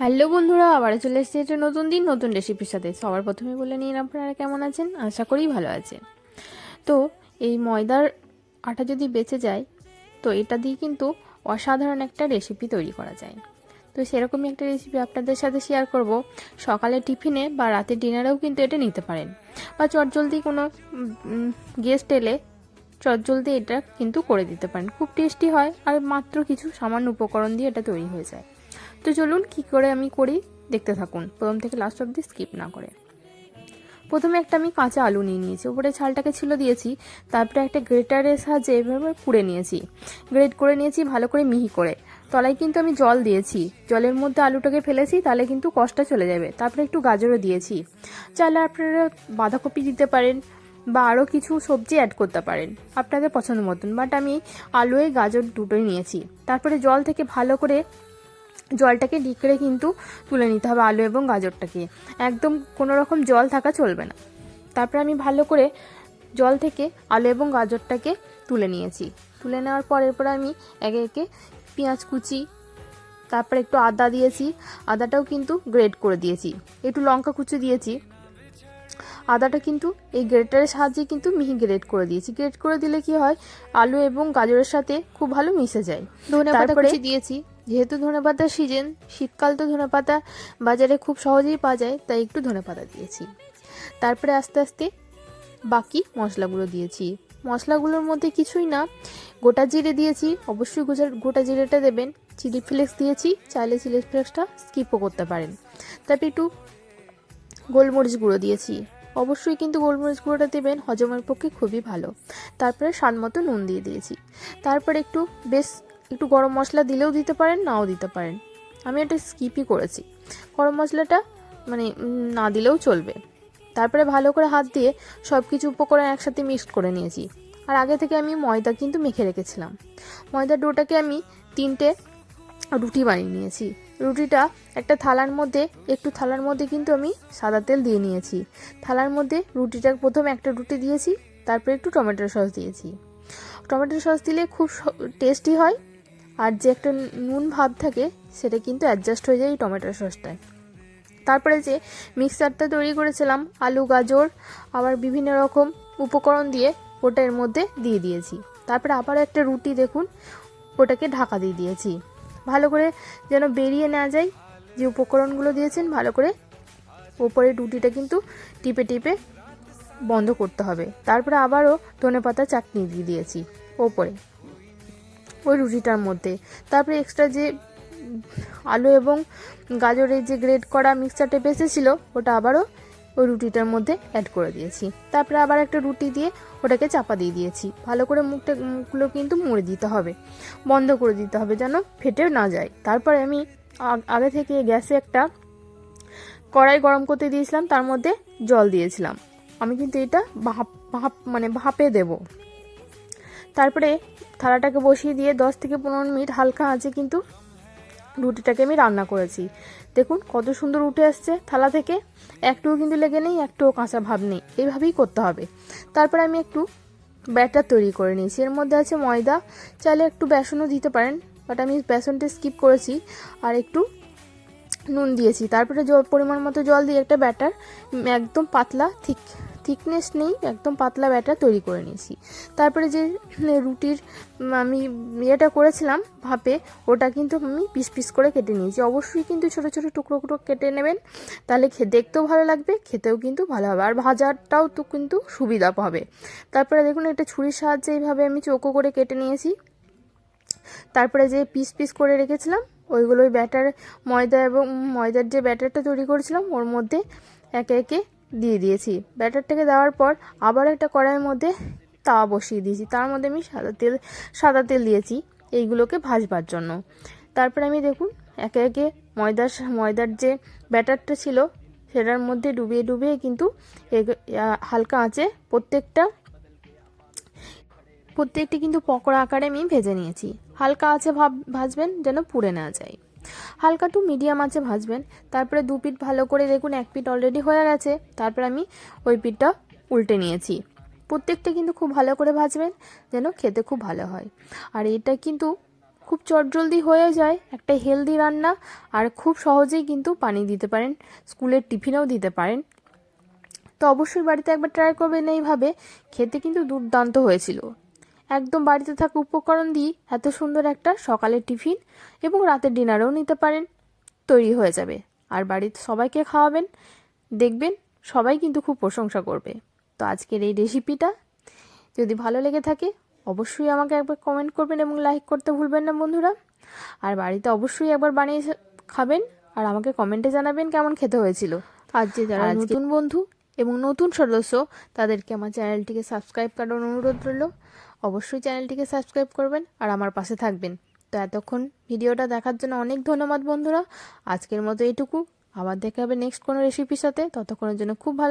Hello বন্ধুরা আবার চলে এসেছি একটা নতুন দিন, নতুন রেসিপির সাথে। সবার প্রথমে বলে নিন আপনারা কেমন আছেন? আশা করি ভালো আছেন। তো এই ময়দার আটা যদি বেঁচে যায়, তো এটা দিয়ে কিন্তু অসাধারণ একটা রেসিপি তৈরি করা যায়। তো সেরকমই একটা রেসিপি আপনাদের সাথে শেয়ার করব। সকালে টিফিনে বা রাতে ডিনারেও কিন্তু এটা নিতে পারেন। বা চটজলদি কোনো গেস্ট এলে চটজলদি এটা কিন্তু করে দিতে পারেন। খুব টেস্টি হয় আর মাত্র কিছু সামান্য উপকরণ দিয়ে এটা তৈরি হয়ে যায়। তো চলুন কি করে আমি করি? দেখতে থাকুন। প্রথম থেকে লাস্ট অব্দি স্কিপ না করে। প্রথমে একটা আমি কাঁচা আলু নিয়ে নিয়েছি। উপরে ছালটাকে ছিল দিয়েছি। তারপরে একটা গ্রেটারের সাহায্যে এভাবে কুড়ে নিয়েছি। গ্রেট করে নিয়েছি, ভালো করে মিহি করে। তলায় কিন্তু আমি জল দিয়েছি। জলের মধ্যে আলুটাকে ফেলেছি, তাহলে কিন্তু কষ্টটা চলে যাবে। তারপরে একটু গাজরও দিয়েছি। চাইলে আপনারা বাঁধাকপি দিতে পারেন বা আরও কিছু সবজি অ্যাড করতে পারেন। আপনাদের পছন্দ মতন। বাট আমি আলুয়ে গাজর দুটোই নিয়েছি। তারপরে জল থেকে ভালো করে জলটাকে ডিকড়ে কিন্তু তুলে নিতে হবে আলু এবং গাজরটাকে। একদম কোনো রকম জল থাকা চলবে না। তারপরে আমি ভালো করে জল থেকে আলু এবং গাজরটাকে তুলে নিয়েছি। তুলে নেওয়ার পর এরপর আমি একে একে পেঁয়াজ কুচি তারপরে একটু আদা দিয়েছি। আদাটাও কিন্তু গ্রেড করে দিয়েছি। একটু লঙ্কা কুচি দিয়েছি। আদাটা কিন্তু এই গ্রেটারের সাহায্যে কিন্তু মিহি গ্রেড করে দিয়েছি। গ্রেড করে দিলে কি হয়? আলু এবং গাজরের সাথে খুব ভালো মিশে যায়। ধনে পাতা কুচি দিয়েছি। যেহেতু ধনে পাতার সিজন শীতকাল তো ধনে পাতা বাজারে খুব সহজেই পাওয়া যায়, তাই একটু ধনে পাতা দিয়েছি। তারপরে আস্তে আস্তে বাকি মশলাগুলো দিয়েছি। মশলাগুলোর মধ্যে কিছুই না, গোটা জিরে দিয়েছি, অবশ্যই গোটা গোটা জিরেটা দেবেন। চিলি ফ্লেক্স দিয়েছি, চাইলে চিলি ফ্লেক্সটা স্কিপও করতে পারেন। তারপরে একটু গোলমরিচ গুঁড়ো দিয়েছি। অবশ্যই কিন্তু গোলমরিচ গুঁড়োটা দেবেন, হজমের পক্ষে খুবই ভালো। তারপরে স্বাদ মতো নুন দিয়ে দিয়েছি। তারপরে একটু বেশ একটু গরম মশলা দিলেও দিতে পারেন, নাও দিতে পারেন। আমি এটা স্কিপই করেছি। গরম মশলাটা মানে না দিলেও চলবে। তারপরে ভালো করে হাত দিয়ে সব কিছু উপকরণ একসাথে মিক্স করে নিয়েছি। আর আগে থেকে আমি ময়দা কিন্তু মেখে রেখেছিলাম। ময়দার ডোটাকে আমি তিনটে রুটি বানিয়ে নিয়েছি। রুটিটা একটা থালার মধ্যে, একটু থালার মধ্যে কিন্তু আমি সাদা তেল দিয়ে নিয়েছি। থালার মধ্যে রুটিটা প্রথমে একটা রুটি দিয়েছি, তারপরে একটু টমেটো সস দিয়েছি। টমেটো সস দিলে খুব টেস্টি হয়। আর যে একটা নুন ভাব থাকে, সেটা কিন্তু অ্যাডজাস্ট হয়ে যায় এই টমেটো সসটায়। তারপরে যে মিক্সারটা তৈরি করেছিলাম, আলু, গাজর, আবার বিভিন্ন রকম উপকরণ দিয়ে ওটা এর মধ্যে দিয়ে দিয়েছি। তারপরে আবার একটা রুটি দেখুন, ওটাকে ঢাকা দিয়ে দিয়েছি। ভালো করে যেন বেরিয়ে না যায়, যে উপকরণগুলো দিয়েছেন, ভালো করে ওপরে রুটিটা কিন্তু টিপে টিপে বন্ধ করতে হবে। তারপরে আবারও ধনে পাতা চাটনি দিয়ে দিয়েছি, ওপরে। রুটিটার মধ্যে। তারপরে এক্সট্রা যে আলু এবং গাজরের যে গ্রেড করা মিক্সচারটা বেঁচেছিল, ওটা আবারও ওই রুটিটার মধ্যে অ্যাড করে দিয়েছি। তারপরে আবার একটা রুটি দিয়ে ওটাকে চাপা দিয়ে দিয়েছি। ভালো করে মুখটা, মুখগুলো কিন্তু মুড়ে দিতে হবে। বন্ধ করে দিতে হবে যেন ফেটে না যায়। তারপরে আমি আগে থেকে গ্যাসে একটা কড়াই গরম করতে দিয়েছিলাম, তার মধ্যে জল দিয়েছিলাম। আমি কিন্তু এটা ভাপ ভাপ মানে ভাপে দেব। তারপরে থালাটাকে বসিয়ে দিয়ে দশ থেকে পনেরো মিনিট হালকা আঁচে কিন্তু রুটিটাকে আমি রান্না করেছি। দেখুন কত সুন্দর উঠে আসছে থালা থেকে। একটুও কিন্তু লেগে নেই, একটুও কাঁচা ভাব নেই। এইভাবেই করতে হবে। তারপরে আমি একটু ব্যাটার তৈরি করে নিয়েছি। এর মধ্যে আছে ময়দা। চাইলে একটু বেসনও দিতে পারেন, বাট আমি বেসনটা স্কিপ করেছি আর একটু নুন দিয়েছি। তারপরে জল পরিমাণ মতো জল দিয়ে একটা ব্যাটার, একদম পাতলা থিক থিকনেস নেই, একদম পাতলা ব্যাটার তৈরি করে নিয়েছি। তারপরে যে রুটির আমি ইয়েটা করেছিলাম ভাপে, ওটা কিন্তু আমি পিস পিস করে কেটে নিয়েছি। অবশ্যই কিন্তু ছোটো ছোটো টুকরো টুকরো কেটে নেবেন, তাহলে দেখতেও ভালো লাগবে, খেতেও কিন্তু ভালো হবে। আর ভাজাটাও তো কিন্তু সুবিধা পাবে তারপরে দেখুন, একটা ছুরির সাহায্যে এইভাবে আমি চৌকো করে কেটে নিয়েছি। তারপরে যে পিস পিস করে রেখেছিলাম, ওইগুলোই ব্যাটার ময়দা এবং, ময়দার যে ব্যাটারটা তৈরি করেছিলাম, ওর মধ্যে একে একে দিয়ে দিয়েছি। ব্যাটারটাকে দেওয়ার পর আবার একটা কড়াইয়ের মধ্যে তাওয়া বসিয়ে দিয়েছি। তার মধ্যে আমি সাদা তেল সাদা তেল দিয়েছি এইগুলোকে ভাজবার জন্য। তারপরে আমি দেখুন, একে একে ময়দার ময়দার যে ব্যাটারটা ছিল সেটার মধ্যে ডুবিয়ে ডুবিয়ে কিন্তু হালকা আঁচে প্রত্যেকটা, প্রত্যেকটি কিন্তু পকোড়া আকারে আমি ভেজে নিয়েছি। হালকা আছে ভাব, ভাজবেন যেন পুড়ে না যায়। হালকা টু মিডিয়াম আছে ভাজবেন। তারপরে দু পিঠ ভালো করে দেখুন, এক পিঠ অলরেডি হয়ে গেছে। তারপরে আমি ওই পিঠটা উল্টে নিয়েছি। প্রত্যেকটা কিন্তু খুব ভালো করে ভাজবেন, যেন খেতে খুব ভালো হয়। আর এটা কিন্তু খুব চটজলদি হয়ে যায়, একটা হেলদি রান্না, আর খুব সহজেই কিন্তু পানি দিতে পারেন, স্কুলের টিফিনেও দিতে পারেন। তো অবশ্যই বাড়িতে একবার ট্রাই করবেন এইভাবে, খেতে কিন্তু দুর্দান্ত হয়েছিল। একদম বাড়িতে থাকা উপকরণ দিয়ে এত সুন্দর একটা সকালের টিফিন এবং রাতের ডিনারও নিতে পারেন। তৈরি হয়ে যাবে। আর বাড়িতে সবাইকে খাওয়াবেন। দেখবেন সবাই কিন্তু খুব প্রশংসা করবে। তো আজকের এই রেসিপিটা যদি ভালো লেগে থাকে অবশ্যই আমাকে একবার কমেন্ট করবেন এবং লাইক করতে ভুলবেন না বন্ধুরা। আর বাড়িতে অবশ্যই একবার বানিয়ে খাবেন আর আমাকে কমেন্টে জানাবেন কেমন খেতে হয়েছিল। আর যে যারা নতুন বন্ধু এবং নতুন সদস্য তাদেরকে আমার চ্যানেলটিকে সাবস্ক্রাইব করার অনুরোধ রইল। অবশ্যই চ্যানেলটিকে সাবস্ক্রাইব করবেন আর আমার পাশে থাকবেন। তো এতক্ষণ ভিডিওটা দেখার জন্য অনেক ধন্যবাদ বন্ধুরা। আজকের মতো এইটুকু। আবার দেখা হবে নেক্সট কোনো রেসিপির সাথে। ততক্ষণের জন্য খুব ভালো